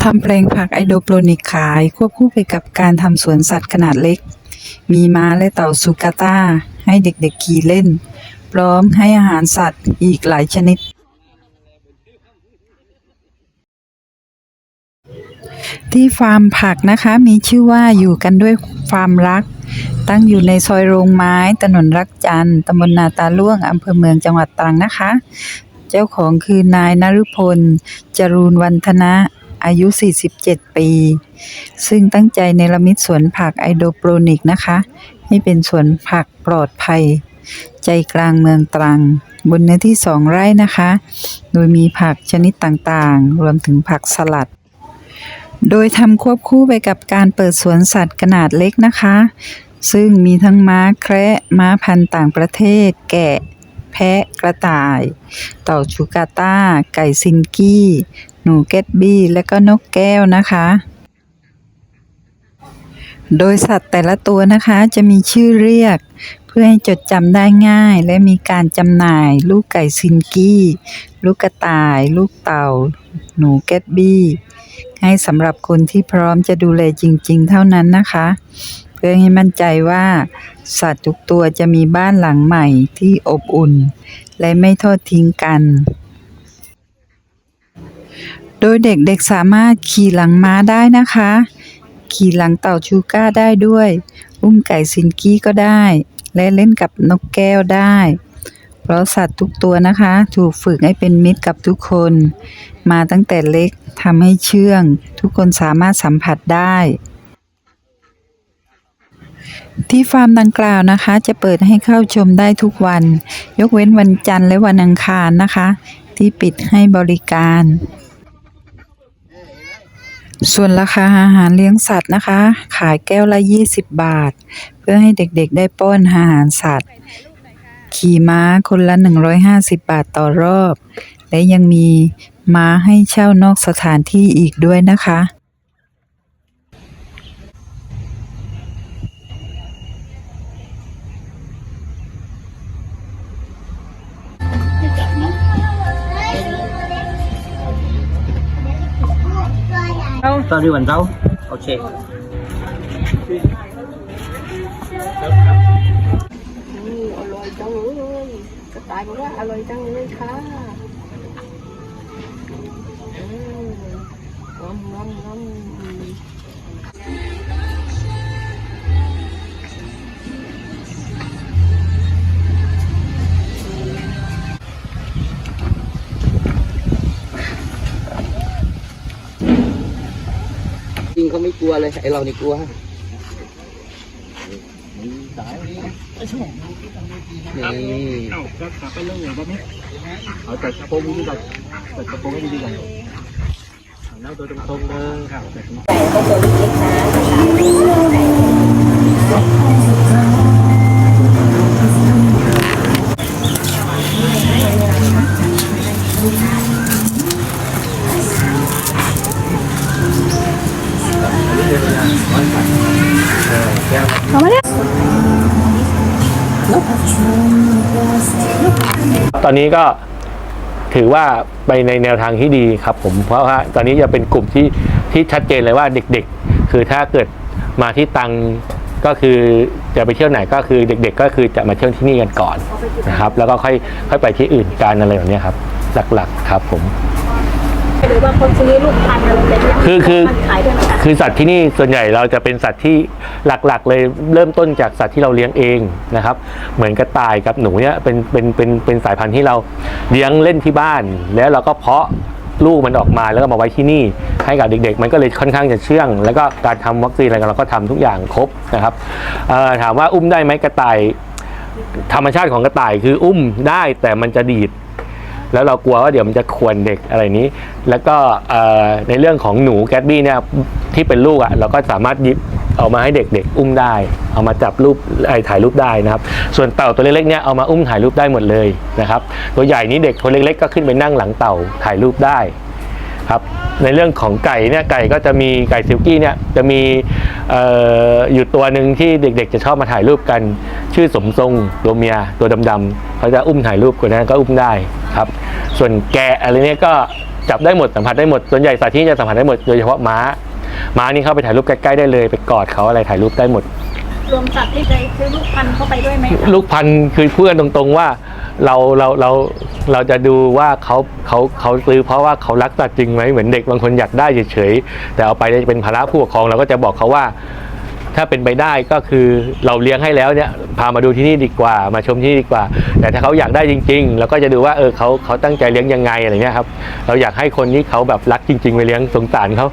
ทำแปลงผักไอโดโปรนิกขายควบคู่ไปกับการทำสวนสัตว์ขนาดเล็ก มีม้าและเต่าซูกาตาให้เด็กๆขี่เล่น พร้อมให้อาหารสัตว์อีกหลายชนิด ที่ฟาร์มผักนะคะมีชื่อว่าอยู่กันด้วยฟาร์มรัก ตั้งอยู่ในซอยโรงไม้ถนนรักจันทร์ตำบลนาตาล่วงอำเภอเมืองจังหวัดตรังนะคะ เจ้าของคือนายนฤพล จรูนวันธนะ อายุ 47 ปี ซึ่งตั้งใจในรมิตสวนผักไอโดโปรนิกนะคะ ให้เป็นสวนผักปลอดภัย ใจกลางเมืองตรัง บนเนื้อที่สองไร่นะคะ โดยมีผักชนิดต่างๆ รวมถึงผักสลัด โดยทำควบคู่ไปกับการเปิดสวนสัตว์ขนาดเล็กนะคะ ซึ่งมีทั้งม้าแคระม้าพันธุ์ต่างประเทศ แกะแพะกระต่าย เต่าชูกาตาไก่ซินกี้ หนูเกตบี้และก็นกแก้วนะคะ โดยสัตว์แต่ละตัวนะคะจะมีชื่อเรียก เพื่อให้จดจำได้ง่าย และมีการจำหน่าย ลูกไก่ซินกี้ ลูกกระต่าย ลูกเต่า หนูเกตบี้ให้สำหรับคนที่พร้อมจะดูแลจริง ๆ เท่านั้นนะคะ เพื่อให้มั่นใจว่า สัตว์ทุกตัวจะมีบ้านหลังใหม่ที่อบอุ่น และไม่ทอดทิ้งกัน โดยเด็กๆสามารถขี่หลังม้าได้นะคะ ขี่หลังเต่าชูก้าได้ด้วย อุ้มไก่ซินกี้ก็ได้ และเล่นกับนกแก้วได้ เพราะสัตว์ทุกตัวนะคะ ถูกฝึกให้เป็นมิตรกับทุกคน มาตั้งแต่เล็กทำให้เชื่อง ทุกคนสามารถสัมผัสได้ที่ฟาร์มดังกล่าวนะคะ จะเปิดให้เข้าชมได้ทุกวัน ยกเว้นวันจันทร์และวันอังคารนะคะ ที่ปิดให้บริการ ส่วนราคาอาหารเลี้ยงสัตว์นะคะ ขายแก้วละ 20 บาท เพื่อให้เด็กๆได้ป้อนอาหารสัตว์ ขี่ม้าคนละ 150 บาทต่อรอบ และยังมีม้าให้เช่านอกสถานที่อีกด้วยนะคะ đâu tao đi bằng đâu ok อืมอร่อยจังเลยค่ะต่าย เขาไม่กลัวเลยไอเรานี่กลัวนี่เอาก็กลับไปเรื่องอย่างนี้เอาแต่กระโปรงดีกว่าแต่กระโปรงให้ดีกว่าเอาแล้วตัวตรงๆเลยครับ ตอนนี้ก็ถือว่าไปในแนวทางที่ดีครับผมเพราะว่าตอนนี้จะเป็นกลุ่มที่ที่ชัดเจนเลยว่าเด็กๆ คือถ้าเกิดมาที่ตังก็คือจะไปเที่ยวไหนก็คือเด็ก ๆ ก็คือจะมาเที่ยวที่นี่กันก่อนนะครับ แล้วก็ค่อยค่อยไปที่อื่นกันอะไรแบบนี้ครับ หลักๆครับผม หรือว่าคนซื้อลูกพันธุ์อะไรแบบนี้คือคือ มันขายด้วยไหมคะคือสัตว์ที่นี่ส่วนใหญ่เราจะเป็นสัตว์ที่หลักๆ เลยเริ่มต้นจากสัตว์ที่เราเลี้ยงเองนะครับ เหมือนกระต่ายกับหนูเนี่ยเป็นเป็นเป็นเป็นสายพันธุ์ที่เราเลี้ยงเล่นที่บ้าน แล้วเราก็เพาะลูกมันออกมาแล้วก็มาไว้ที่นี่ให้กับเด็กๆ มันก็เลยค่อนข้างจะเชื่อง แล้วก็การทำวัคซีนอะไรเราก็ทำทุกอย่างครบนะครับเอ่อถามว่าอุ้มได้ไหมกระต่าย ธรรมชาติของกระต่ายคืออุ้มได้แต่มันจะดีด แล้วเรากลัวว่าเดี๋ยวมันจะควนเด็กอะไรนี้ แล้วก็ในเรื่องของหนูแกตบี้เนี่ยที่เป็นลูกอะ่ะเราก็สามารถยิบเอามาให้เด็กๆ อุ้มได้ เอามาจับรูปไอ้ถ่ายรูปได้นะครับ ส่วนเต่าตัวเล็กๆเนี่ยเอามาอุ้มถ่ายรูปได้หมดเลยนะครับ ตัวใหญ่นี้เด็กตัวเล็กๆ ก็ขึ้นไปนั่งหลังเต่าถ่ายรูปได้ครับในเรื่องของไก่เนี่ยไก่ก็จะมีไก่ซิลกี้เนี่ยจะมีอออยู่ตัวหนึ่งที่เด็กๆ จะชอบมาถ่ายรูปกัน ชื่อสมทรงตัวเมียตัวดำๆเขาจะอุ้มถ่ายรูปคนนั้นก็อุ้มได้ ครับส่วนแกะอะไรเนี่ยก็จับได้หมดสัมผัสได้หมดส่วนใหญ่สัตว์ที่นี่จะสัมผัสได้หมดโดยเฉพาะม้า ม้านี่เข้าไปถ่ายรูปใกล้ๆได้เลยไปกอดเขาอะไรถ่ายรูปได้หมด รวมสัตว์ที่เคยซื้อลูกพันธุ์เข้าไปด้วยไหมคะลูกพันธุ์คือพูดกันตรงๆว่าเราเราเราเราจะดูว่าเขาเขาเขาซื้อเพราะว่าเขารักสัตว์จริงไหมเหมือนเด็กบางคนอยากได้เฉยๆแต่เอาไปจะเป็นภาระผู้ปกครองเราก็จะบอกเขาว่า ถ้าเป็นไปได้ก็คือเราเลี้ยงให้แล้วเนี่ยพามาดูที่นี่ดีกว่า มาชมที่นี่ดีกว่า แต่ถ้าเขาอยากได้จริงๆเราก็จะดูว่าเออเขาเขาตั้งใจเลี้ยงยังไงอะไรเงี้ยครับ เราอยากให้คนนี้เขาแบบรักจริงๆไปเลี้ยงสงสารเขา